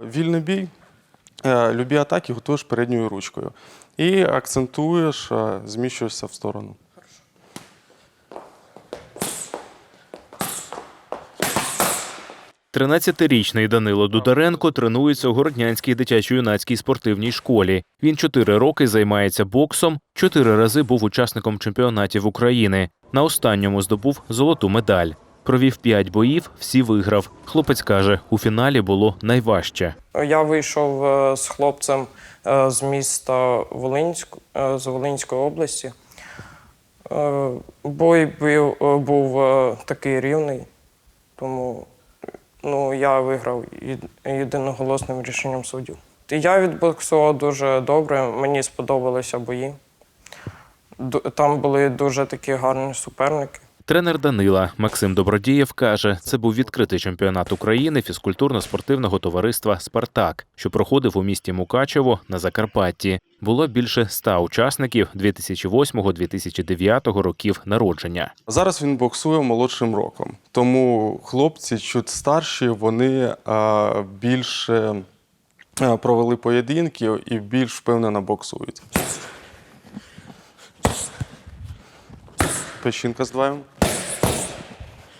Вільний бій, е, любі атаки готуєш передньою ручкою. І акцентуєш, е, зміщуєшся в сторону. 13-річний Данило Дударенко тренується у Городнянській дитячо-юнацькій спортивній школі. Він чотири роки займається боксом, чотири рази був учасником чемпіонатів України. На останньому здобув золоту медаль. Провів п'ять боїв, всі виграв. Хлопець каже, у фіналі було найважче. Я вийшов е, з хлопцем е, з міста Волинськ, е, з Волинської області. Бой був, такий рівний, тому ну, я виграв єдиноголосним рішенням суддів. Я відбоксував дуже добре, мені сподобалися бої. Там були дуже такі гарні суперники. Тренер Данила Максим Добродієв каже, це був відкритий чемпіонат України фізкультурно-спортивного товариства Спартак, що проходив у місті Мукачево на Закарпатті. Було більше ста учасників 2008-2009 років народження. Зараз він боксує молодшим роком. Тому хлопці чуть старші, вони більше провели поєдинків і більш впевнено боксують. Печінка здваємо.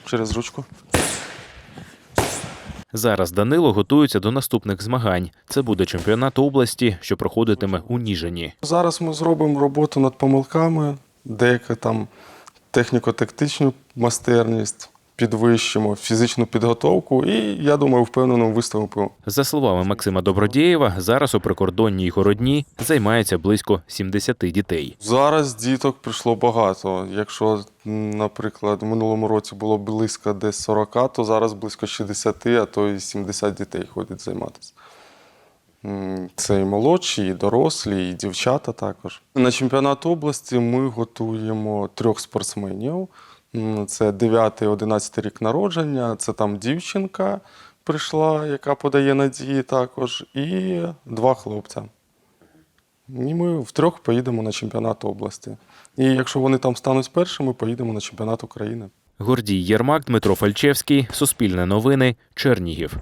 Через ручку. Зараз Данило готується до наступних змагань. Це буде чемпіонат області, що проходитиме у Ніжині. Зараз ми зробимо роботу над помилками, деяка там техніко-тактичну майстерність, підвищимо фізичну підготовку і, я думаю, впевнено виставимо. За словами Максима Добродієва, зараз у прикордонній городні займається близько 70 дітей. Зараз діток прийшло багато. Якщо, наприклад, в минулому році було близько десь 40, то зараз близько 60, а то і 70 дітей ходять займатися. Це і молодші, і дорослі, і дівчата також. На чемпіонат області ми готуємо трьох спортсменів. Це 9-11 рік народження, це там дівчинка прийшла, яка подає надії також, і два хлопця. І ми втрьох поїдемо на чемпіонат області. І якщо вони там стануть першими, поїдемо на чемпіонат України. Гордій Єрмак, Дмитро Фальчевський, Суспільне новини, Чернігів.